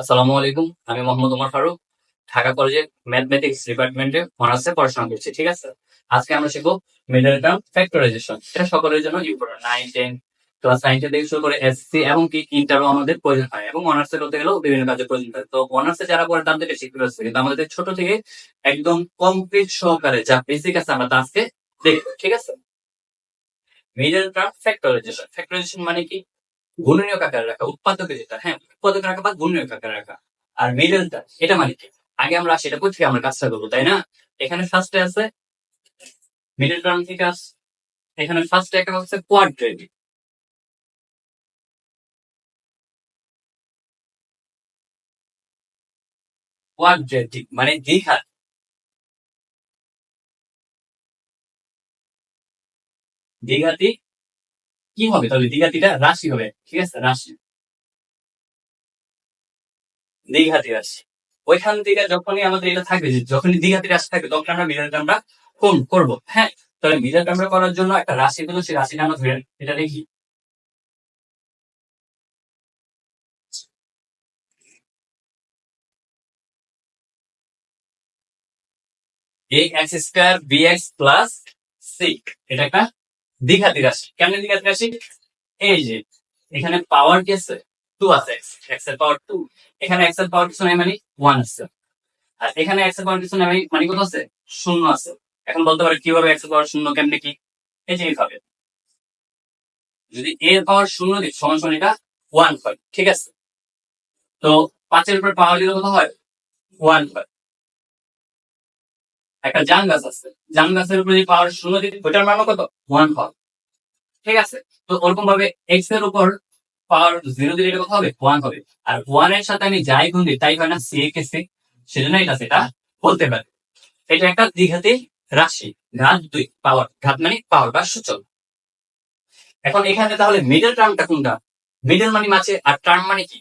আসসালামু আলাইকুম। আমি মোহাম্মদ ওমর ফারুক, ঢাকা কলেজের ম্যাথমেটিক্স ডিপার্টমেন্টে অনার্সে পড়াশোনা করছি, ঠিক আছে? আজকে আমরা শিখব মিডল ফ্যাক্টরাইজেশন এটা সকলের জন্য important nine ten class nine ten থেকে শুরু করে এসসি এবং কি ইন্টারও আমাদের প্রয়োজন হয় এবং অনার্সে করতে গেলেও বিভিন্ন কাজের প্রয়োজন হয়। তো অনার্সে যারা পড়ে তাদের শিখতে পারছে। কিন্তু আমাদের ছোট থেকে একদম কমপ্লিট সহকারে যা বেসিক আছে আমরা তা আজকে দেখব, ঠিক আছে? মিডল টার্ম ফ্যাক্টরাইজেশন ফ্যাক্টরাইজেশন মানে কি? গুণনীয়ক আকারে রাখা? উৎপাদক যেটা হ্যাঁ উৎপাদক রাখা বা গুণনীয়ক আকারে রাখা? আর মিডলটা এটা মানে কি? আগে আমরা সেটা কোথেকে আমরা কাজটা করব, তাই না? এখানে ফার্স্টে আছে মিডল টার্ম থেকে আস, এখানে ফার্স্টে একটা হচ্ছে কোয়াড্রেটিক কোয়াড্রেটিক মানে দ্বিঘাত দ্বিঘাতি কি হবে? তাহলে দ্বিঘাতিটা রাশি হবে। ঠিক আছে? রাশি। দ্বিঘাতি রাশি। ওইখান থেকে যখনই আমাদের এটা থাকবে যে যখনই দ্বিঘাতি রাশি থাকবে, তখন আমরা মিডল আমরা কোন করব? হ্যাঁ? তাহলে মিডল টার্মটা করার জন্য একটা রাশি পেল, সেই রাশিটা আমরা ধরে এটা দেখি। A X square B X plus C এটা একটা দ্বিঘাতি রাশি কেমন দ্বিঘাতি রাশি এই যে, এখানে পাওয়ার কি আছে? টু আছে। এক্স এক্সের পাওয়ার টু এখানে এক্সের পাওয়ার কিছু নাই মানে ওয়ান আছে। আর এখানে এক্সের পাওয়ার কিছু নাই মানে মানে কত আছে? শূন্য আছে। এখন বলতে পারে কীভাবে এক্সের পাওয়ার শূন্য, কেমনে কি? এই যে এইভাবে। যদি এর পাওয়ার শূন্য দিই, সমান সমান এটা ওয়ান হয়। ঠিক আছে? তো পাঁচের উপর পাওয়ার দিলে কত হয়? ওয়ান হয়। একটা জাম গাছ আছে। জাম গাছের উপরে পাওয়ার শূন্য দিই ওইটার মান কত? ওয়ান হয় ঠিক আছে? তো ওরকম ভাবে এক্সের উপর পাওয়ার জিরো দিলে এটা কত হবে? ওয়ান হবে। আর ওয়ানের সাথে আমি যাই গুণ দিই, তাই হয় না সি কে সি সেজন্য এটা সেটা বলতে পারে। এটা একটা দ্বিঘাতি রাশি, ঘাত দুই পাওয়ার ঘাত মানে পাওয়ার বা সূচক। এখন এখানে তাহলে মিডল টার্মটা কোনটা? মিডল মানে মাঝে আর টার্ম মানে কি?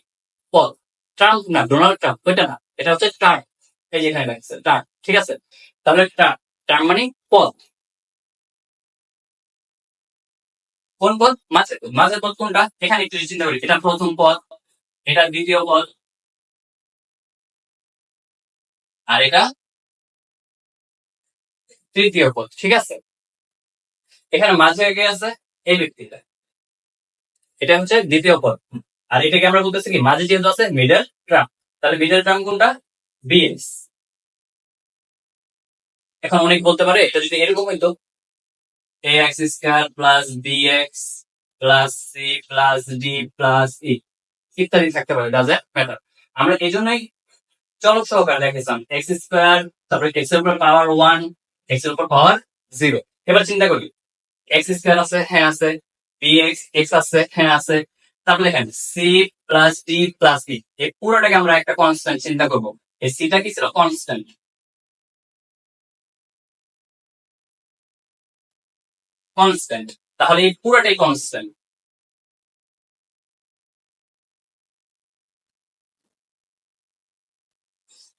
পদ। টার্ম না ডোনাল্ড ট্রাম্প ওইটা না, এটা হচ্ছে টার্ম এই যে এখানে টার্ম ঠিক আছে? তাহলে টার্ম মানে পদ কোন মাঝের পদ মাঝের পদ কোনটা? এখানে একটু চিন্তা করি। এটা প্রথম পদ এটা দ্বিতীয় পদ আর এটা তৃতীয় পদ ঠিক আছে? এখানে মাঝে কে আছে? এই ব্যক্তিটা। এটা হচ্ছে দ্বিতীয় পদ আর এটাকে আমরা বলতেছি কি? মাঝে যেহেতু আছে মিডল ট্রাম তাহলে মিডল ট্রাম কোনটা? বিএস এখন অনেক বলতে পারে, এটা যদি এরকম হইতো A X square plus B X plus C plus D plus E ইত্যাদি থাকতে পারে ডাজ ম্যাটার আমরা এই জন্যই চলক সহকারে দেখেছিলাম এক্স স্কোয়ার তারপরে এক্সের উপর পাওয়ার ওয়ান এক্সের উপর পাওয়ার জিরো এবার চিন্তা করি এক্স স্কোয়ার আছে হ্যাঁ আছে বি এক্স এক্স আছে হ্যাঁ আছে, তারপরে দেখেন C plus D plus E এই পুরোটাকে আমরা একটা কনস্ট্যান্ট চিন্তা করব, এই সিটা কি ছিল কনস্ট্যান্ট কনস্ট্যান্ট তাহলে এই পুরোটাই কনস্ট্যান্ট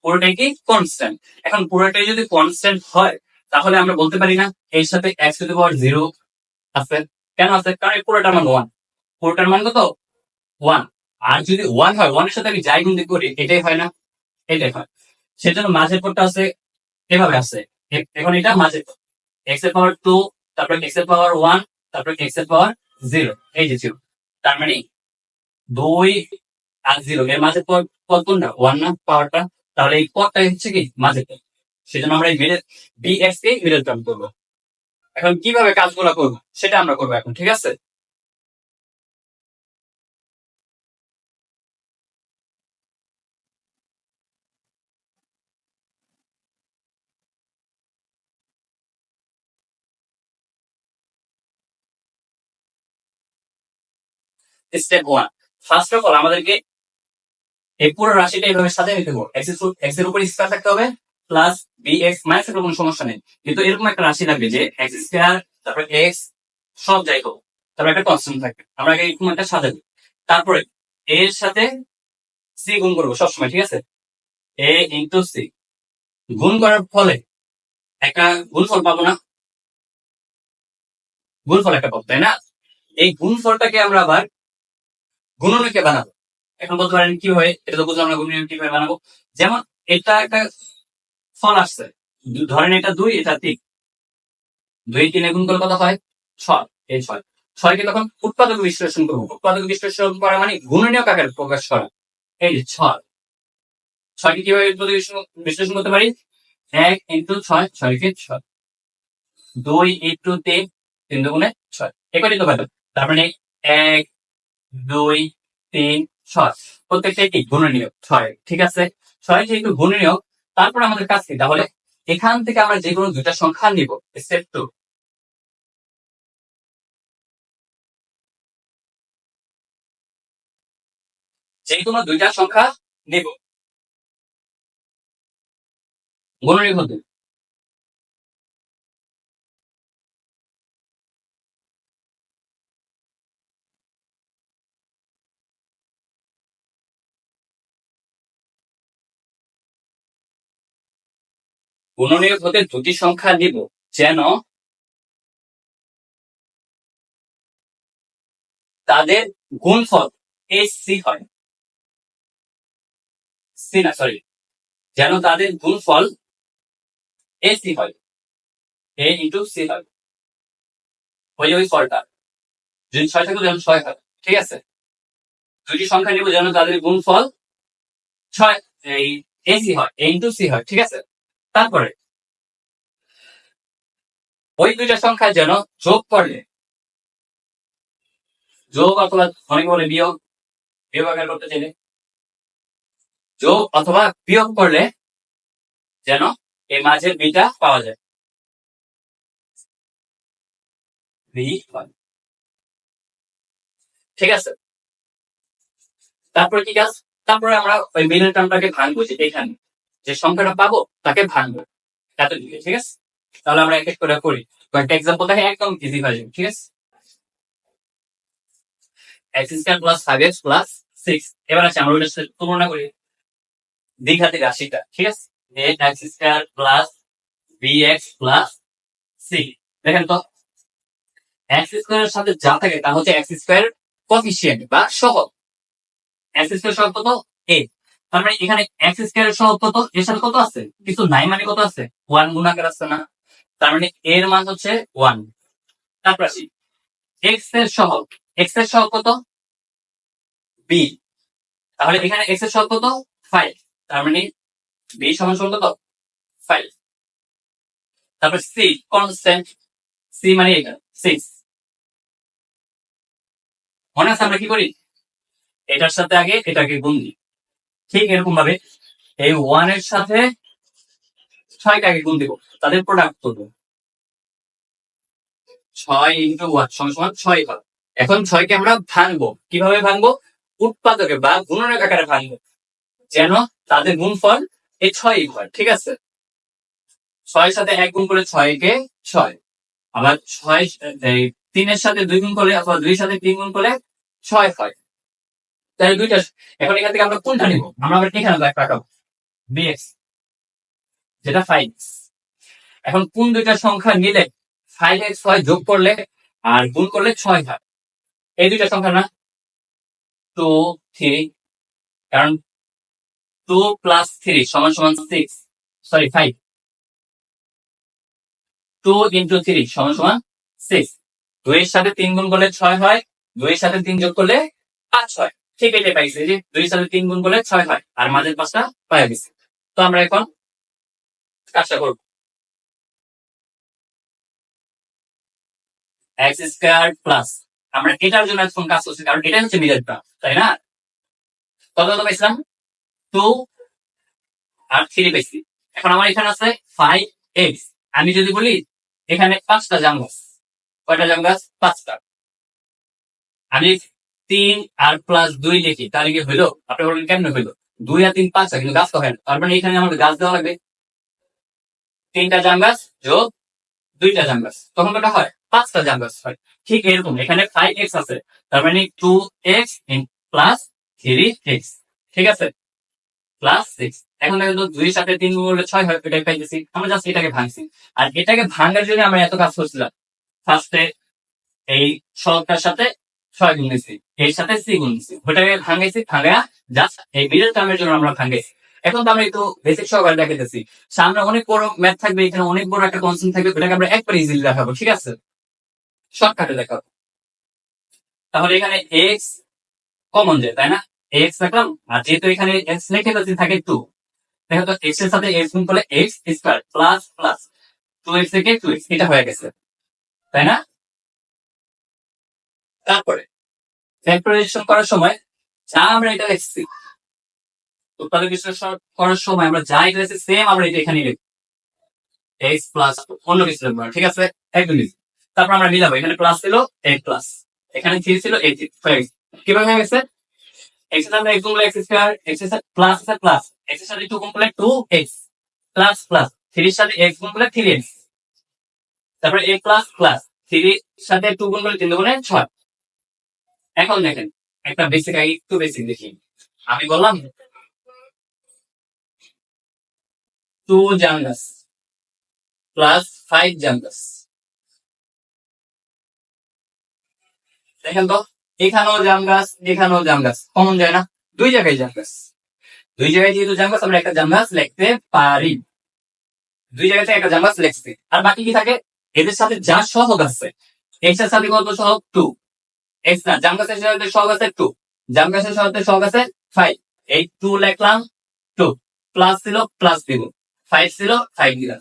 পুরোটাই কি? কনস্ট্যান্ট এখন পুরোটাই যদি কনস্ট্যান্ট হয়, তাহলে আমরা বলতে পারি না, এর সাথে X to the power zero আছে। কেন আছে? কারণ এই পুরোটার মান ওয়ান পুরোটার মান কত? ওয়ান আর যদি ওয়ান হয় ওয়ানের সাথে আমি যাই গুণ করি, এটাই হয় না। এটাই হয়। সেজন্য মাঝের পরটা আছে এভাবে আছে। এখন এটা মাঝের এক্সের পাওয়ার টু তারপরে এক্সের পাওয়ার ওয়ান তারপরে এক্সের পাওয়ার জিরো এই যে জিরো তার মানে দুই আর জিরো এর মাঝে পদ কোনটা? ওয়ান না? পাওয়ারটা তাহলে এই পদটা হচ্ছে কি? মাঝে সেজন্য আমরা এই মিডল বি এক্স কে মিডল টার্ম করব। এখন কীভাবে কাজগুলো করব? সেটা আমরা করব এখন, ঠিক আছে? Step one first of all আমাদেরকে এই পুরো রাশিটা এইভাবে সাজিয়ে নিতে হবে। এক্সের উপর স্কোয়ার থাকতে হবে প্লাস বি এক্স মাইনাস এর কোনো সমস্যা নেই। কিন্তু এরকম একটা রাশি লাগবে যে এক্স স্কোয়ার তারপরে এক্স সব যাই হোক, তারপরে একটা কনস্ট্যান্ট থাকবে। আমরা আগে এরকম একটা সাজাবো তারপরে এর সাথে সি গুণ করব সবসময়, ঠিক আছে? এ ইন্টু সি গুণ করার ফলে একটা গুণফল পাবো না। গুণফল একটা পাবো, তাই না? এই গুণফলটাকে আমরা আবার গুণনীকে বানাবো? এখন বলতে পারেন কি হয় এটা তো বুঝলাম না গুণনীয়ক কীভাবে বানাবো? যেমন এটা একটা ফল আসছে। ধরেন এটা দুই, এটা তিন। দুই তিনে গুণ করলে কত হয়? ছয়। এই ছয়। ছয়কে তখন উৎপাদক বিশ্লেষণ করব। উৎপাদক বিশ্লেষণ করা মানে গুণনীয়ক আকারে প্রকাশ করা? এই যে ছয়। ছয়কে কীভাবে উৎপাদক বিশ্লেষণ- করতে পারি? এক ইন্টু ছয়, ছয়কে ছয়। দুই ইন্টু তিন তিন দুগুণে ছয়। একটি তো পাইলাম তার মানে এক দুই, তিন, ছয়। প্রত্যেকটা কি গুণনীয়ক ছয়, ঠিক আছে? ছয় যেহেতু গুণনীয়ক তারপর আমাদের কাজ কি? তাহলে এখান থেকে আমরা যে কোনো দুইটা সংখ্যা নিব স্টেপ টু যে কোনো দুইটা সংখ্যা নিব। গুণনীয়ক হতে। গুণনীয়ক হতে দুটি সংখ্যা নিব যেন তাদের গুণফল এ সি হয়। সি না সরি যেন তাদের গুণফল এ সি হয়। এ ইন্টু সি হয়। ওই ওই ফলটা। যদি ছয় থাকে যেন ছয় হয়, ঠিক আছে? দুটি সংখ্যা নিব যেন তাদের গুণফল ছয়, এই এসি হয় এ ইন্টু সি হয়, ঠিক আছে? তারপরে, ওই দুইটা সংখ্যা যেন যোগ করলে, যোগ অথবা অনেকে বলে বিয়োগ বিয়োগ করতে চাইলে যোগ অথবা বিয়োগ করলে যেন এই মাঝের বিটা পাওয়া যায়। ঠিক আছে? তারপরে কি কাজ? তারপরে আমরা ওই মিডল টার্মটাকে ভাঙবো যে এখানে। যে সংখ্যাটা পাবো, তাকে ভাঙবো। এত দিকে ঠিক আছে? তাহলে আমরা এক এক করে করি। কয়েকটা এক্সাম্পল দেখে একদম ইজি হয়ে যাবে, ঠিক আছে? X square plus five X plus six এবার আছে আমরা ওইটার তুলনা করি। দীঘাতে রাশিটা, ঠিক আছে? X square plus B X plus C দেখেন তো এক্স স্কোয়ারের সাথে যা থাকে তা হচ্ছে এক্স স্কোয়ার কফিসিয়েন্ট বা সহগ। এক্স স্কোয়ার সহগ কত? এ তার মানে এখানে এক্স স্কোয়ারের সহগ কত? এর সাথে কত আছে? কিন্তু নাই মানে কত আছে? ওয়ান গুণাকার আছে না? তার মানে এর মান হচ্ছে ওয়ান তারপর আসি। এক্সের সহগ। এক্সের সহগ কত? বি তাহলে এখানে এক্সের সহগ কত? ফাইভ তার মানে বি সমান সমান কত? ফাইভ তারপর সি কনস্ট্যান্ট সি মানে এখানে সিক্স মনে আছে আমরা কি করি? এটার সাথে আগে এটাকে গুণ দিই। ঠিক এরকম ভাবে এই ওয়ানের সাথে আগে গুণ দিব। তাদের প্রোডাক্ট করব। ছয় ইন্টু ওয়ান সমান ছয় হয় এখন ছয়কে আমরা ভাঙবো। কীভাবে ভাঙবো? উৎপাদকে বা গুণনের আকারে ভাঙবো। যেন তাদের গুণফল এই ছয়ই হয়, ঠিক আছে? ছয়ের সাথে এক গুণ করে ছয়কে ছয়। আবার ছয় তিনের সাথে দুই গুণ করে, অথবা দুই সাথে তিন গুণ করে ছয় হয়। তাহলে দুইটা এখন এখান থেকে আমরা কোনটা নিব? আমরা আবার এখানে রাখাবো বিএক্স যেটা ফাইভ এখন কোন দুইটা সংখ্যা নিলে ফাইভ এক্স হয় যোগ করলে আর গুণ করলে ছয় হয়? এই দুইটা সংখ্যা না? টু থ্রি কারণ টু প্লাস থ্রি সমান সমান six sorry five two into three সমান সমান সিক্স দুইয়ের সাথে তিন গুণ করলে ছয় হয়, দুইয়ের সাথে তিন যোগ করলে পাঁচ হয়। এটাই পাইছি যে দুই সাথে তিন গুণ করলে ছয় হয়, আর মাঝের পাঁচটা পাই গেছে। তো আমরা এখন কাজটা করব। এক্স স্কোয়ার প্লাস আমরা এটার জন্য এখন কাজ করছি, কারণ হচ্ছে তাই না? কত কত পাইছিলাম? টু আর থ্রি পাইছি। এখন আমার এখানে আছে ফাইভ এক্স আমি যদি বলি, এখানে পাঁচটা জাম গাছ। কয়টা জাম গাছ? পাঁচটা। আমি তিন আর প্লাস দুই লিখি তাহলে কি হইল? আপনি বললেন কেমনে হইল? দুই আর তিন পাঁচটা কিন্তু গাছ তো হয় না। তার মানে এখানে আমাদের গাছ দেওয়া লাগবে। তিনটা জাম গাছ যোগ দুইটা জাম গাছ। তখন কটা হয়, পাঁচটা জাম গাছ হয়। ঠিক এরকম, এখানে ফাইভ এক্স আছে। তার মানে two X plus three X ঠিক আছে? প্লাস সিক্স এখন দেখেন তো দুইয়ের সাথে তিন গুণ ছয় হয় এটাই পাইতেছি। আমরা জাস্ট এটাকে ভাঙছি। আর এটাকে ভাঙার জন্য আমরা এত কাজ করছিলাম। ফার্স্টে এই সরকার সাথে ছয় গুণ দিছি এর সাথে সি গুণ দিছি ওটাকে ভাঙাইছি ভাঙা জাস্ট এই মিডল টার্মের জন্য আমরা ভাঙাইছি এখন তো আমরা একটু বেসিক সহকারে দেখাইতেছি। সামনে অনেক বড় ম্যাথ থাকবে, এখানে অনেক বড় একটা কনসেন্ট থাকবে, ওটাকে আমরা একবার ইজিলি দেখাবো, ঠিক আছে? শর্টকাটে দেখাবো। তাহলে এখানে এক্স কমন যায় তাই না? এক্স রাখলাম আর যেহেতু এখানে এক্স লিখে যাচ্ছে থাকে টু দেখো তো এক্সের সাথে এক্স গুণ করলে X square plus plus two X থেকে টু এক্স এটা হয়ে গেছে। তাই না? তারপরে ফ্যাক্টরাইজেশন করার সময় যা আমরা এটা লিখছি, উৎপাদক বিশ্লেষণ করার সময় আমরা যা এটা লিখছি সেম আমরা এটা এখানে লিখব। এক্স প্লাস অন্য কিছু লিখব ঠিক আছে? একদম। তারপর আমরা মিলাবো এখানে প্লাস ছিল এ প্লাস এখানে থ্রি ছিল এইট কীভাবে হয়ে গেছে? এক্সের সাথে এক্স গুণ এক্স স্কোয়ার এক্সের সাথে প্লাস আছে প্লাস এক্সের সাথে টু গুণ করলে টু এক্স প্লাস প্লাস থ্রির সাথে এক্স গুণ করলে থ্রি এক্স তারপরে এ প্লাস প্লাস থ্রির সাথে টু গুণ করলে তিন দুগুণে ছয়। এখন দেখেন, একটা বেসিক আগে একটু বেসিক দেখি। আমি বললাম টু জাঙ্গাস প্লাস ফাইভ জাঙ্গাস দেখেন তো, এখানেও জাম গাছ এখানেও জাম গাছ কমন যায় না? দুই জায়গায় জাম গাছ দুই জায়গায় যেহেতু জাম গাছ আমরা একটা জাম গাছ লিখতে পারি। দুই জায়গা একটা জাম গাছ লিখছি। আর বাকি কি থাকে? এদের সাথে যা সহগ আছে, এর সাথে কত সহগ? টু এক্স না জাম গাছের সাথে আছে টু জাম গাছের সাথে আছে ফাইভ এই টু লিখলাম টু প্লাস ছিল প্লাস দিব। ফাইভ ছিল ফাইভ দিলাম।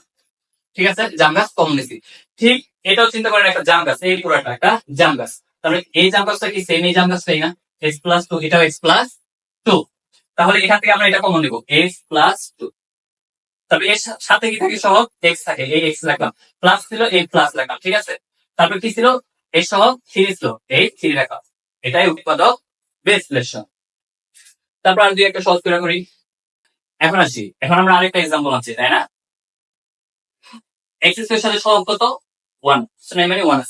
ঠিক আছে? জাম গাছ কমন নিছি। ঠিক এটাও চিন্তা করেন একটা জাম গাছ, এই পুরোটা একটা জাম গাছ। তাহলে এই জাম গাছটা কি সেম এই জাম গাছটাই না? এক্স প্লাস টু এটাও এক্স প্লাস টু তাহলে এখান থেকে আমরা এটা কমন নিব। এক্স প্লাস টু তবে এর সাথে কি থাকে সহগ? এক্স থাকে। এই এক্স রাখলাম প্লাস ছিল, এই প্লাস রাখলাম ঠিক আছে? তারপর কি ছিল? এই সহগ থ্রি ছিল এই থ্রি রাখলাম এটাই উৎপাদক বিশ্লেষণ। তারপর আর দুই একটা সহজ করে করি। এখন আসি। এখন আমরা আরেকটা এক্সাম্পল আছে তাই না? এক্সের সাথে সহগ কত? ওয়ান মানে ওয়ান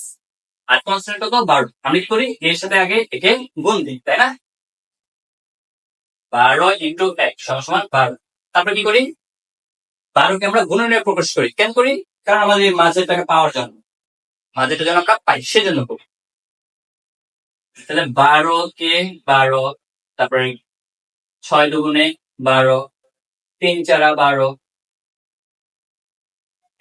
আর কনস্ট্যান্ট কত? বারো। আমি করি? এর সাথে আগে একে গুণ দিই, তাই না? বারো ইন্টু এক সমান বারো। তারপরে কি করি? বারোকে আমরা গুণনে প্রকাশ করি। কেন করি? কারণ আমাদের এই মাঝেরটাকে পাওয়ার জন্য। মাঝেরটা যেন আমরা পাই সেজন্য করি তাহলে বারো কে বারো, তারপরে ছয় দুগুণে বারো, তিন চারা বারো।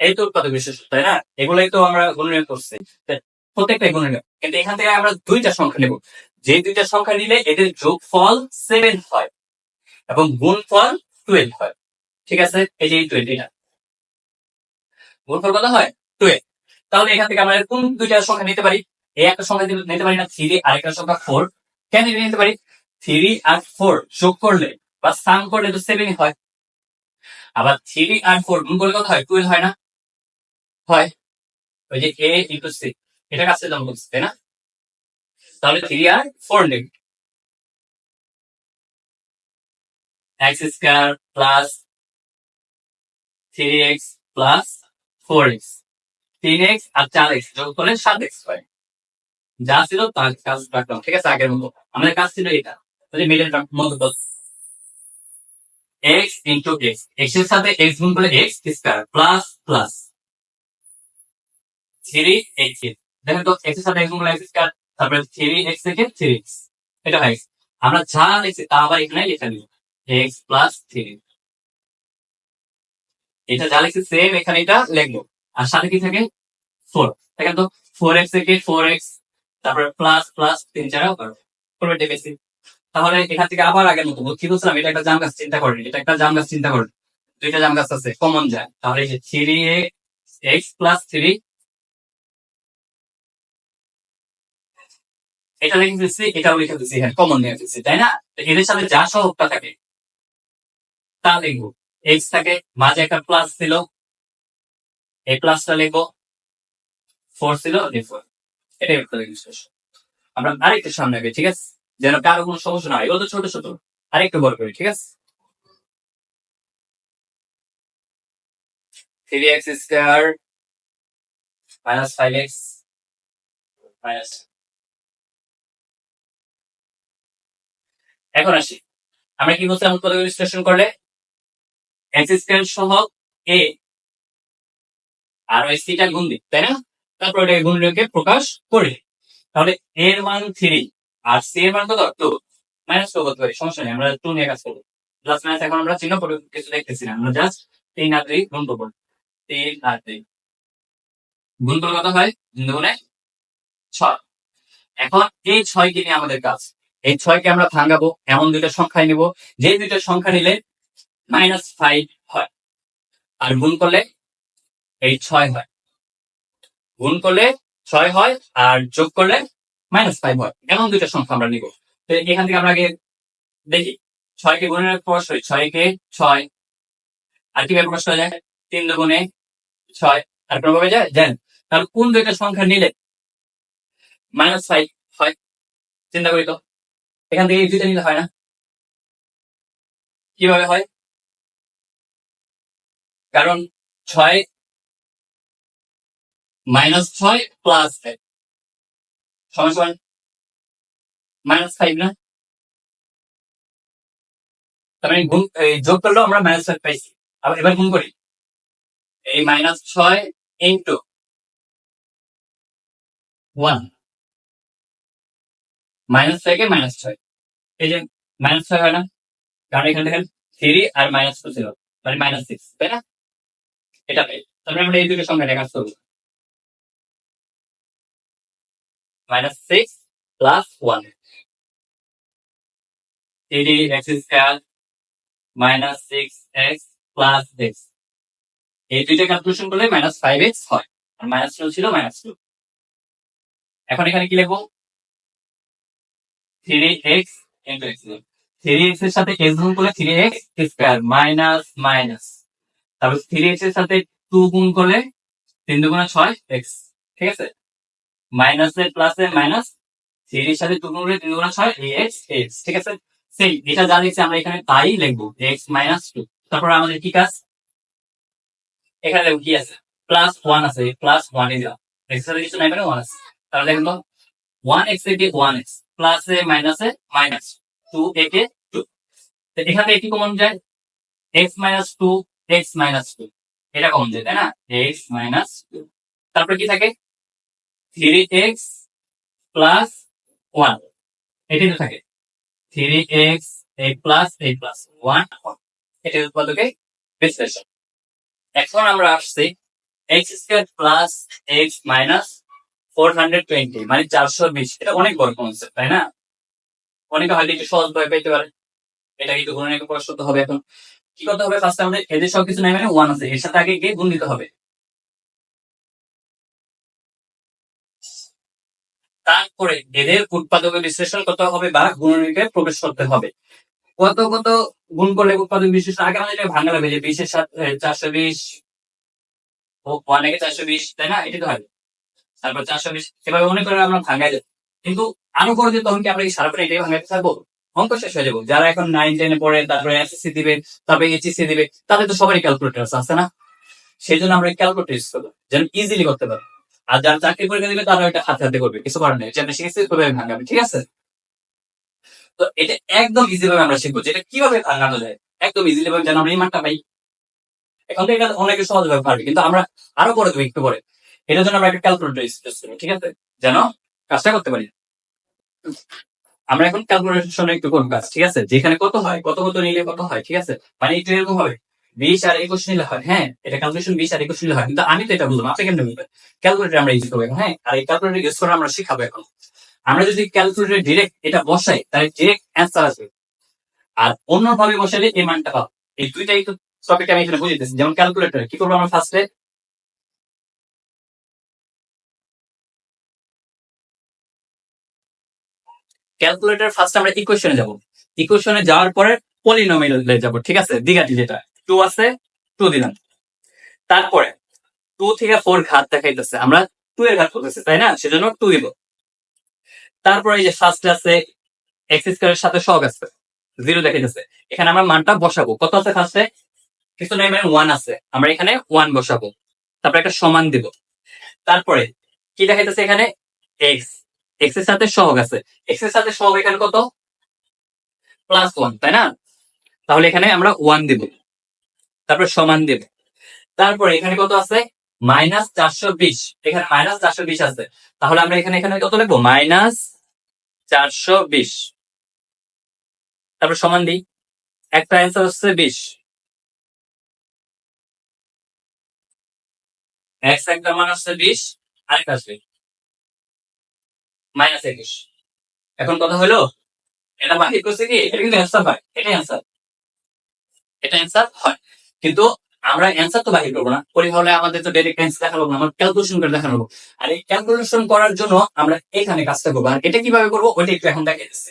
এই তো উৎপাদক বিশেষ তাই না? এগুলোই তো আমরা গুণনীয় করছি। তা প্রত্যেকটাই গুণনীয়। কিন্তু এখান থেকে আমরা দুইটা সংখ্যা নেব। যে দুইটা সংখ্যা নিলে এদের যোগফল সেভেন হয় এবং গুণফল টুয়েলভ হয়। ঠিক আছে? এই যে টোয়েন্টি না গুণফল কত হয়? টুয়েলভ তাহলে এখান থেকে আমরা কোন দুইটা সংখ্যা নিতে পারি? এই একটা সংখ্যা নিতে পারি না থ্রি আর একটা সংখ্যা ফোর কেন নিতে পারি? থ্রি আর ফোর যোগ করলে বা সাম করলে তো সেভেন হয়। আবার থ্রি আর ফোর গুণ করলে কত হয়? টুয়েলভ হয় না? হয়। ওই যে এ ইন্টু সি এটা কাছে জন্ম করছে, তাই না? তাহলে থ্রি আর ফোর নেব X square plus three X plus four X তিন এক্স আর চার যোগ করলে সাত এক্স হয়। যা ছিল তার কাজ রাখলাম, ঠিক আছে? আগের মতো। আমাদের কাজ ছিল এটা। তাহলে মিডল টার্ম মতো এক্স ইন্টু এক্স এক্সের সাথে এক্স গুণ করলে X square plus plus three X দেখেন তো এক্সের সাথে এক্স গুণ করলে এক্স স্কোয়ার তারপরে থ্রি এক্স থেকে থ্রি এক্স এটা হয় আমরা যা লিখছি তা আবার এখানে লিখে নিব। এক্স প্লাস থ্রি এটা যা লিখছি সেম এখানে এটা লিখব। আর সাথে কি থাকে? ফোর দেখেন তো ফোর এক্স থেকে ফোর এক্স তারপরে প্লাস প্লাস তিন চারাও করো করবে। বেশি। তাহলে এখান থেকে আবার আগের মতো কি বলছিলাম? এটা একটা জাম গাছ চিন্তা করেন এটা একটা জাম গাছ চিন্তা করেন দুইটা জাম গাছ আছে কমন যায়। তাহলে এই যে থ্রি এক্স প্লাস থ্রি এটা লিখে দিচ্ছি এটাও লিখে দিচ্ছি হ্যাঁ কমন নিয়ে দিচ্ছি তাই না? এদের সাথে যা সহগটা থাকে, তা লিখব। এক্স থাকে, মাঝে একটা প্লাস ছিল এই প্লাসটা লিখব। ফোর ছিল এটাই উত্তর বিশ্লেষণ আমরা আরেকটু সামনে আগে, ঠিক আছে? যেন কারও কোনো সমস্যা না হয়। এগুলো তো ছোট ছোট। আরেকটু বড় করি, ঠিক আছে? Three X square minus five X minus এখন আসি। আমরা কি বলছিলাম উৎপাদক বিশ্লেষণ করলে? এক্স স্কোয়ার সহ এ আর ওই সিটা গুণ দিই তাই না? তারপর ওটাকে গুণনীয়কে প্রকাশ করি। তাহলে এর মান থ্রি আর সি এর মান কত? টু মাইনাস টু করতে পারি, সমস্যা নেই, আমরা টু নিয়ে কাজ করব। প্লাস মাইনাস এখন আমরা চিহ্ন করে কিছু দেখতেছি না, আমরা জাস্ট তিন আর দুই গুণ করব। তিন আর দুই। গুণ করলে কত হয়? দুগুণে ছয়। এখন এই ছয়কে নিয়ে আমাদের কাজ। এই ছয়কে আমরা ভাঙাবো, এমন দুইটা সংখ্যায় নিব। যে দুইটা সংখ্যা নিলে মাইনাস ফাইভ হয়। আর গুণ করলে এই ছয় হয়। গুণ করলে ছয় হয় আর যোগ করলে মাইনাস ফাইভ হয়। এমন দুইটা সংখ্যা আমরা নিব। তো এখান থেকে আমরা আগে দেখি। ছয়কে গুণের প্রকাশ হয় ছয়কে ছয়। আর কীভাবে প্রকাশ করা যায়? তিন দুগুণে ছয়। আর কোনোভাবে যায়? জানেন তাহলে কোন দুইটা সংখ্যা নিলে মাইনাস ফাইভ হয়? চিন্তা করি তো। এখান থেকে এই দুইটা নিলে হয় না? কীভাবে হয়? কারণ ছয় মাইনাস ছয় প্লাস ফাইভ সমান সমান মাইনাস ফাইভ না তার মানে গুণ যোগ করলেও আমরা মাইনাস ফাইভ পাইছি। আবার এবার গুণ করি। এই মাইনাস ছয় ইন্টু ওয়ান মাইনাস থেকে মাইনাস ছয় এই যে মাইনাস ছয় হয় না? কারণ এখানে দেখেন থ্রি আর মাইনাস টু ছিল। মানে মাইনাস সিক্স তাই না? এটা তারপরে আমরা এই দুটো করব। Minus six plus one three X square minus six X plus X এই দুইটা ক্যালকুলেশন করলে মাইনাস ফাইভ এক্স হয়, আর মাইনাস টু ছিল মাইনাস টু এখন এখানে কি লিখব? থ্রি এক্স ইন্টু থ্রি এক্সের। সাথে এক্স গুণ করলে three X square minus minus তারপর থ্রি এক্সের সাথে টু গুণ করলে তিন দুগুণে ছয় এক্স ঠিক আছে? মাইনাস এর প্লাস মাইনাস থ্রি এর সাথে টু গুণ করলে তিন দুগুণে ছয় এক্স এক্স ঠিক আছে? সেই এটা যা লিখছি আমরা এখানে তাই লিখব এক্স মাইনাস টু তারপর আমাদের কি কাজ? এখানে দেখো কি আছে? প্লাস ওয়ান আছে প্লাস ওয়ান যাও এক্স কিছু নাই মানে ওয়ান আছে। তাহলে দেখেন তো ওয়ান এক্স এ ওয়ান এক্স প্লাস এ মাইনাস এ মাইনাস টু এ কে টু এখান থেকে কমন যায়? X minus two X minus two এটা কমন যায়, তাই না? এক্স মাইনাস টু তারপরে কি থাকে? থ্রি এক্স প্লাস ওয়ান এটাই তো থাকে। থ্রি এক্স এ প্লাস এ প্লাস ওয়ান এটা উৎপাদকে বিশ্লেষণ এখন আমরা আসছি X square plus X minus four hundred twenty মানে চারশো বিশ। এটা অনেক বড় কনসেপ্ট তাই না? অনেকে হয়তো একটু সহজ ভয় পেতে পারে। এটা কিন্তু গুণের একটা প্রশ্ন তো হবে এখন। কি করতে হবে? ফার্স্টে আমাদের এদের সব কিছু নাই মানে ওয়ান আছে। এর সাথে আগে গিয়ে গুণ দিতে হবে? তারপরে এদের উৎপাদকের বিশ্লেষণ করতে হবে বা গুণনীকে প্রবেশ করতে হবে। কত কত গুণ করলে উৎপাদক বিশ্লেষণ? আগে আমাদের ভাঙা যে বিশের সাথে চারশো বিশ একে চারশো বিশ, তাই না? এটা তো হবে। তারপর চারশো বিশ, এভাবে মনে করে আমরা ভাঙাই কিন্তু আরও পরে যে তখন কি আমরা এই সারাপরে এটাই ভাঙাতে থাকব? অঙ্ক শেষ হয়ে যাব। যারা এখন নাইন টেনে পড়ে, তারপরে এসএসসি দিবে, তারপরে এইচএসসি দিবে, তাদের তো সবারই ক্যালকুলেটর আছে, না? সেই জন্য আমরা ক্যালকুলেটর ইউজ করব, যেন ইজিলি করতে পারব আর যারা চাকরি পরীক্ষা দিবে তারা এটা হাতে হাতে করবে, কিছু করার নেই। ওইভাবে ভাঙাবে ঠিক আছে? তো এটা একদম ইজি ভাবে আমরা শিখব যে এটা কীভাবে ভাঙানো যায়। একদম ইজিলি ভাবে যেন আমরা এই মানটা পাই। এখন তো এটা অনেকে সহজ ভাবে পারবে, কিন্তু আমরা আরও পরে দেবো একটু পরে। এটার জন্য আমরা একটা ক্যালকুলেটর ইউজ করব ঠিক আছে? যেন কাজটা করতে পারি। আমরা এখন ক্যালকুলেশন একটু করব কাজ, ঠিক আছে? যেখানে কত হয়, কত কত নিলে কত হয়, ঠিক আছে? মানে একটু এরকম হবে। বিশ আর একুশ নিলে হয় হ্যাঁ এটা ক্যালকুলেশন বিশ আর একুশ নিলে হয় কিন্তু আমি তো এটা বুঝলাম আপনি কেমন বুঝবেন? ক্যালকুলেটর আমরা ইউজ করব এখন, হ্যাঁ আর এই ক্যালকুলেটর ইউজ করে আমরা শিখাবো এখন। আমরা যদি ক্যালকুলেটর ডিরেক্ট এটা বসাই তাহলে ডিরেক্ট অ্যান্সার আসবে। আর অন্যভাবে বসালে এই মানটা পাবো। এই দুইটাই তো টপিক আমি এখানে বুঝে দিচ্ছি যেমন ক্যালকুলেটর কি করব আমরা ফার্স্টে ক্যালকুলেটর ফার্স্ট আমরা ইকুয়েশনে যাব। ইকুয়েশনে যাওয়ার পরে পলিনোমিয়ালে যাব ঠিক আছে? দ্বিঘাটি যেটা। টু আছে টু দিলাম। তারপরে টু থেকে ফোর ঘাত দেখাইতেছে। আমরা টু এর ঘাত করতেছি, তাই না? সেজন্য টু দিব। তারপরে এই যে ফার্স্ট আছে এক্স স্কোয়ারের সাথে সহগ আছে জিরো দেখাইতেছে। এখানে আমরা মানটা বসাবো। কত আছে ফার্স্টে কিছু নাই মানে ওয়ান আছে। আমরা এখানে ওয়ান বসাবো। তারপরে একটা সমান দিব। তারপরে কি দেখাইতেছে এখানে? এক্স এক্সের সাথে সহগ আছে। এক্সের সাথে সহগ এখানে কত? প্লাস ওয়ান তাই না? তাহলে এখানে আমরা ওয়ান দিব। তারপরে সমান দিব। তারপরে এখানে কত আছে? মাইনাস চারশো বিশ। এখানে মাইনাস চারশো বিশ আছে। তাহলে আমরা এখানে এখানে কত লিখব? মাইনাস চারশো বিশ। তারপর সমান দিই। একটা অ্যান্সার হচ্ছে বিশ। এক্স একটা মান বিশ, আরেকটা আসবে। মাইনাস একুশ। এখন কথা হলো, এটা বাহির করছে কি? এটা কিন্তু অ্যান্সার হয়। এটাই অ্যান্সার এটা অ্যান্সার হয়। কিন্তু আমরা অ্যান্সার তো বাহির করব না। করি হলে আমাদের তো ডাইরেক্ট অ্যান্সার দেখানো না, আমরা ক্যালকুলেশন করে দেখানো। আর এই ক্যালকুলেশন করার জন্য আমরা এখানে কাজটা করব। আর এটা কীভাবে করব, ওইটা একটু এখন দেখে দিচ্ছি।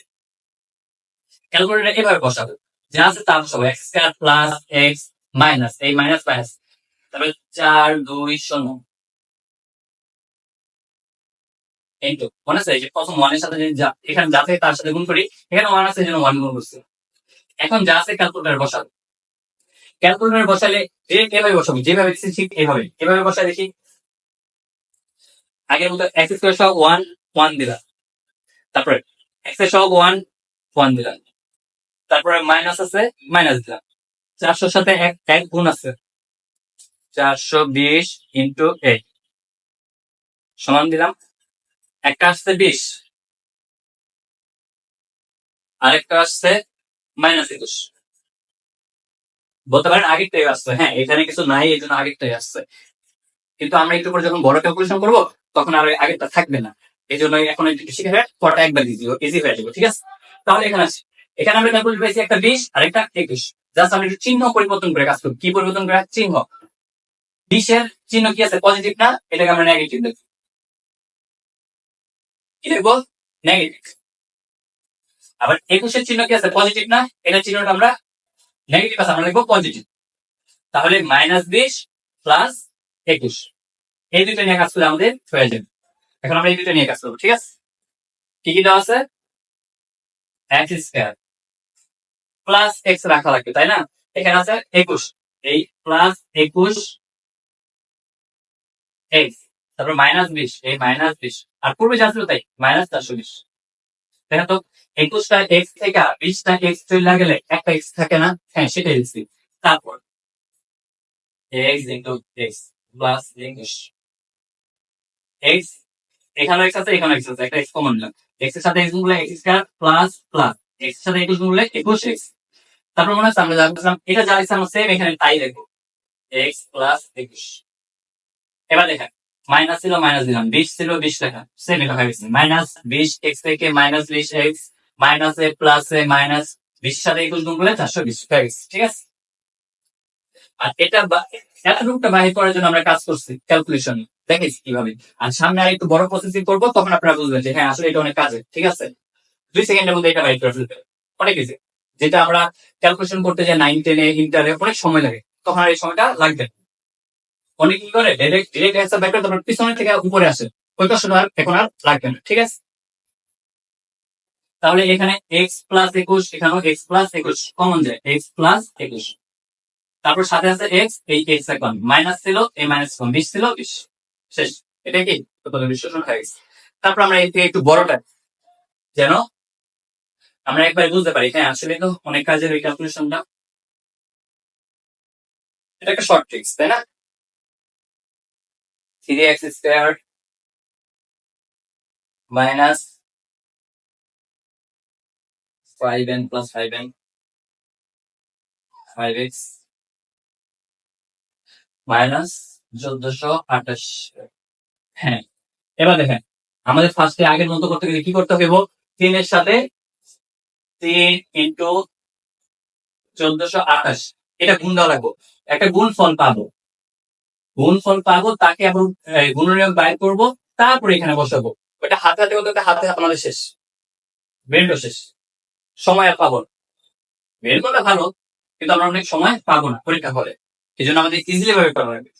ক্যালকুলেটর এভাবে বসাবো। যা আছে তার সব X square plus X minus এই মাইনাস মাইনাস তারপরে চার, দুই, শূন্য। ইন্টু মনে আছে? যে প্রথম ওয়ানের সাথে এখানে যাতে তার সাথে গুণ করি। এখানে ওয়ান আছে জন্য ওয়ান গুণ করছি। এখন যা আছে ক্যালকুলেটার বসাবো। ক্যালকুলেটার বসালে ডিরেক্ট এভাবে বসাবো, যেভাবে দিচ্ছি ঠিক এভাবে। এভাবে বসাই দেখি। আগের মতো এক্স স্কোয়ার সহ ওয়ান ওয়ান দিলাম। তারপরে এক্সের সহ ওয়ান ওয়ান দিলাম। তারপরে মাইনাস আছে মাইনাস দিলাম। চারশোর সাথে এক এক গুণ আছে। চারশো বিশ ইন্টু এইট সমান দিলাম। একটা আসছে বিশ। আরেকটা আসছে মাইনাস একুশ। বলতে পারেন আগেরটাই আসছে। হ্যাঁ এখানে কিছু নাই এই জন্য আগেরটাই আসছে। কিন্তু আমরা একটু করে যখন বড় ক্যালকুলেশন করব, তখন আর আগেরটা থাকবে না। এই জন্য এখন শিখে পরটা একবার ইজি ইজি হয়ে যাবে, ঠিক আছে? তাহলে এখানে আছে এখানে আমরা ক্যালকুলেট পেয়েছি একটা বিশ, আর একটা একুশ। জাস্ট আমরা একটু চিহ্ন পরিবর্তন করে কাজ করব। কি পরিবর্তন করে? চিহ্ন। বিশের চিহ্ন কি আছে? পজিটিভ না? এটাকে আমরা নেগেটিভ দেখব কি দেখব নেগেটিভ আবার একুশের চিহ্ন কি আছে? পজিটিভ না? এটা চিহ্নটা আমরা নেগেটিভ আছে, আমরা লিখব পজিটিভ। তাহলে মাইনাস বিশ প্লাস একুশ। এই দুটো নিয়ে কাজ করলে আমাদের হয়ে যাবে এখন আমরা এই দুটো নিয়ে কাজ করব, ঠিক আছে? কি কি দেওয়া আছে? এক্স স্কোয়ার প্লাস এক্স রাখা লাগবে, তাই না? এখানে আছে একুশ। এই প্লাস একুশ এক্স তারপর মাইনাস বিশ, এই মাইনাস বিশ। আর পূর্বে যা ছিল তাই মাইনাস চারশো বিশ। দেখেন তো একুশটা এক্স থেকে বিশটা এক্স চলে গেলে একটা এক্স থাকে না? হ্যাঁ সেটাই দিচ্ছি তারপর X into X plus X এখানে এক্স আছে এখানে এক্স আছে, একটা এক্স কমন নিলাম এক্সের সাথে এক্স গুণ এক্স স্কয়ার প্লাস প্লাস এক্সের সাথে একুশ গুণ একুশ এক্স তারপর মনে হচ্ছে আমরা যা এটা যা লিখছি আমরা সেম এখানে তাই দেখব এক্স প্লাস একুশ। এবার দেখেন মাইনাস ছিল মাইনাস দিলাম, বিশ ছিল বিশ টাকা সেম হয়ে গেছে। মাইনাস বিশ এক্স থেকে মাইনাস বিশ x minus a plus a minus বিশ সাথে একুশ গুণ করলে চারশো বিশ হয়ে গেছে, ঠিক আছে? আর এটা এতটুকুটা বাহির করার জন্য আমরা কাজ করছি ক্যালকুলেশন দেখেছি কীভাবে? আর সামনে আর একটু বড় প্রসেসিং করব, তখন আপনারা বুঝবেন যে হ্যাঁ আসলে এটা অনেক কাজে ঠিক আছে? দুই সেকেন্ডের মধ্যে এটা বাহির করে ফেলতে। অনেক ইজি যেটা আমরা ক্যালকুলেশন করতে যাই নাইন টেনে ইন্টারে অনেক সময় লাগে। তখন আর এই সময়টা লাগবে না। অনেক কি করে ডিরেক্ট ডিরেক্ট অ্যান্সার বাইর করে তারপর পিছনে থেকে উপরে আসে। ওই কষ্ট আর এখন আর লাগবে না, ঠিক আছে? তাহলে এখানে এক্স প্লাস একুশ, এখানেও এক্স প্লাস একুশ কমন যায় এক্স প্লাস একুশ। তারপর সাথে আছে এক্স এই এক্স এখন মাইনাস ছিল, এই মাইনাস কম বিশ ছিল, বিশ। শেষ। এটা কি? বিশ্লেষণ হয়ে গেছে তারপর আমরা এই থেকে একটু বড়টা, যেন আমরা একবার বুঝতে পারি। হ্যাঁ আসলে তো অনেক কাজের ওই ক্যালকুলেশনটা এটা একটা শর্ট ট্রিক্স তাই না? Three X square minus five N plus five N five X minus চোদ্দশো আঠাশ হ্যাঁ। এবার দেখেন, আমাদের ফার্স্টে আগের মতো করতে গেলে কি করতে হবে তিনের সাথে তিন ইন্টু চোদ্দশো আঠাশ, এটা গুণ দেওয়া লাগবো। একটা গুণ ফল পাবো। গুণ ফল পাবো, তাকে এখন গুণনীয়ক বাইর করব, তারপরে এখানে বসাবো। ওটা হাতে হাতে করতে হাতে আমাদের শেষ। বেরো শেষ সময় আর পাবো না। বের ভালো, কিন্তু আমরা অনেক সময় পাবো না পরীক্ষা হলে। এই জন্য আমাদের ইজিলি ভাবে করা লাগবে।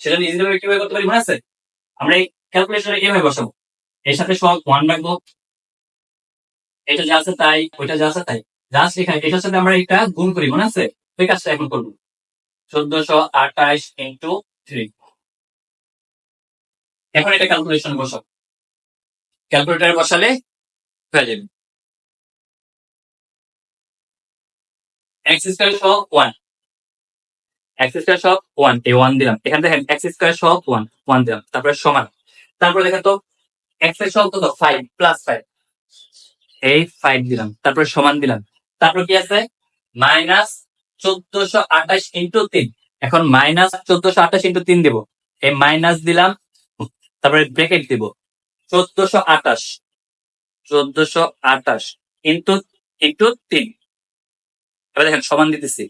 সেটা ইজিলি ভাবে কীভাবে করতে পারি মনে আছে? আমরা এই ক্যালকুলেশনে এইভাবে বসাবো? এর সাথে সব ওয়ান রাখব। এটা যা আছে তাই, ওইটা যা আছে তাই। জাস্ট এখানে, এটার সাথে আমরা এটা গুণ করি, মনে আছে? ওই কাজটা এখন করব। চোদ্দশো আঠাশ ইন্টু থ্রি এখন এটা ক্যালকুলেশন বসাও। ক্যালকুলেটারে বসালে হয়ে যাবে। ওয়ান ওয়ান ওয়ান দিলাম। এখানে দেখেন ওয়ান ওয়ান দিলাম। তারপরে সমান। তারপরে তো ফাইভ প্লাস ফাইভ ফাইভ দিলাম। তারপরে সমান দিলাম। তারপর কি আছে? মাইনাস চোদ্দশো আঠাশ ইন্টু তিন। এখন মাইনাস চোদ্দশো আঠাশ ইন্টু তিন দিব। এই মাইনাস দিলাম, তারপরে ব্রেকেট দিব। চোদ্দশো আঠাশ চোদ্দশো আঠাশ ইন্টু ইন্টু তিন। এবার দেখেন, সমান দিতেছি।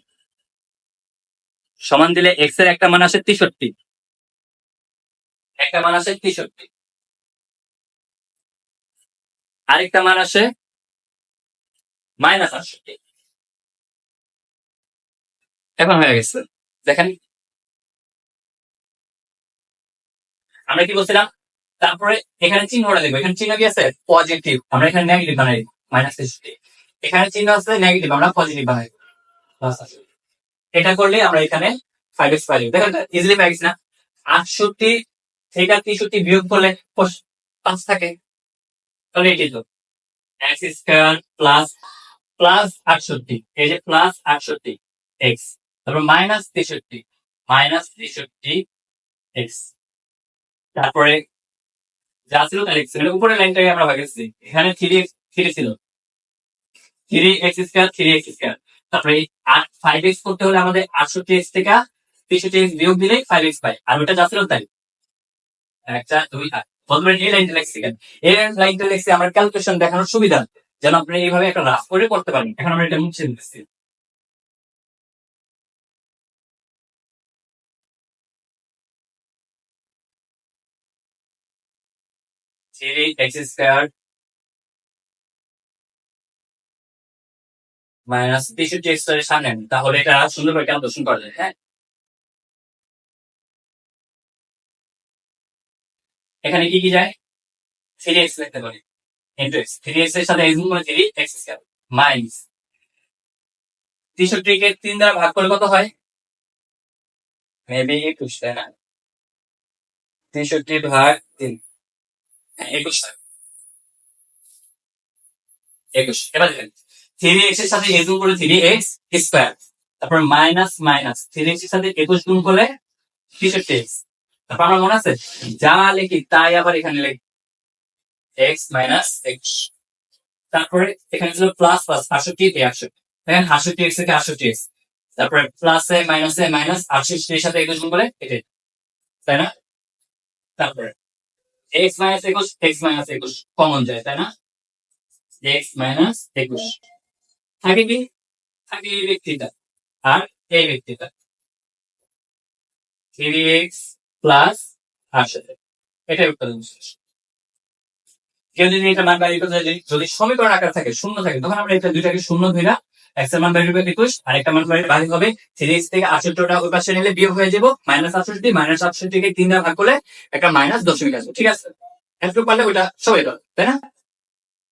সমান দিলে এক্সের একটা মান আসে তেষট্টি। একটা মান আসে তেষট্টি। আরেকটা মান আসে মাইনাস আটষট্টি। এখন হয়ে গেছে। দেখেন। আমরা কি বলছিলাম? তারপরে এখানে চিহ্নটা দেখব। এখানে চিহ্ন কি আছে? পজিটিভ আমরা এখানে নেগেটিভ বানাই মাইনাস এখানে চিহ্ন আছে নেগেটিভ আমরা পজিটিভ বানাই এটা করলে আমরা এখানে ফাইভ এক্স পাই দেখেন ইজিলি পাই না? আটষট্টি থেকে তেষট্টি বিয়োগ করলে পাঁচ থাকে। তাহলে এটি তো এক্স স্কোয়ার প্লাস প্লাস আটষট্টি। এই যে প্লাস আটষট্টি এক্স তারপর মাইনাস তেষট্টি মাইনাস তেষট্টি এক্স তারপরে যা ছিল তার এক্স উপরে লাইনটাকে আমরা ভাগেছি এখানে থ্রি এক্স থ্রি ছিল। Three X square three X square তারপরে ফাইভ এক্স করতে হলে আমাদের আটষট্টি এক্স থেকে তেষট্টি এক্স বিয়োগ দিলেই ফাইভ এক্স পাই। আর ওটা যা ছিল তাই। একটা, দুই, আট। প্রথমে এই লাইনটা লিখছি এই লাইনটা লিখছি, আমার ক্যালকুলেশন দেখানোর সুবিধা। যেন আপনি এইভাবে একটা রাফ করে করতে পারেন। এখন আমরা এটা মুছে দিচ্ছি থ্রি এক্স স্কোয়ার মাইনাস তেষট্টি এক্স স্কোয়ারের সামনে। তাহলে এটা সুন্দরভাবে ক্যালকুলেশন করা যায় হ্যাঁ? এখানে কি কি যায়? থ্রি এক্স লিখতে পারি। ইন্টু এক্স থ্রি এর সাথে এক্স গুণ করে থ্রি এক্স স্কোয়ার মাইনাস তেষট্টিকে তিন দ্বারা ভাগ করলে কত হয়? মেবি একুশ তাই না? তেষট্টি ভাগ তিন। হ্যাঁ, একুশ। একুশ এবার থ্রি এক্সের সাথে গুণ করে থ্রি এক্স স্কোয়ার তারপর মাইনাস মাইনাস থ্রি এক্সের সাথে একুশ গুণ করলে তেষট্টি এক্স তারপর আমার মনে আছে? যা লিখি তাই আবার এখানে লিখি। এক্স মাইনাস এক্স তারপরে এখানে ছিল প্লাস প্লাস আটষট্টি এই আটষট্টি দেখেন আটষট্টি এক্স থেকে আটষট্টি এক্স তারপরে প্লাস এ মাইনাস এ মাইনাস আটষট্টির সাথে একুশ গুণ করে এটাই। তাই না? তারপরে এক্স মাইনাস একুশ এক্স মাইনাস একুশ। কমন যায়, তাই না? এক্স মাইনাস একুশ। থাকে কি? থাকে এই ব্যক্তিটা। আর এই ব্যক্তিটা। থ্রি এক্স প্লাস আটষট্টি এটাই উৎপাদন শেষ। কেউ যদি এটা মান বাইরে যদি সমীকরণ আকার থাকে, শূন্য থাকে, তখন আমরা এটা দুইটাকে শূন্য ধরা এর মান বাইরে একুশ আর একটা মান বাইরে হবে। থ্রি এক্স থেকে আটষট্টিটা ওই পাশে নিলে বিয়োগ হয়ে যাব। মাইনাস আটষট্টি, মাইনাস আটষট্টিকে দ্বারা ভাগ করলে একটা মাইনাস দশমিক আসবে, ঠিক আছে? একটু পারলে ওইটা সবাই তাই না?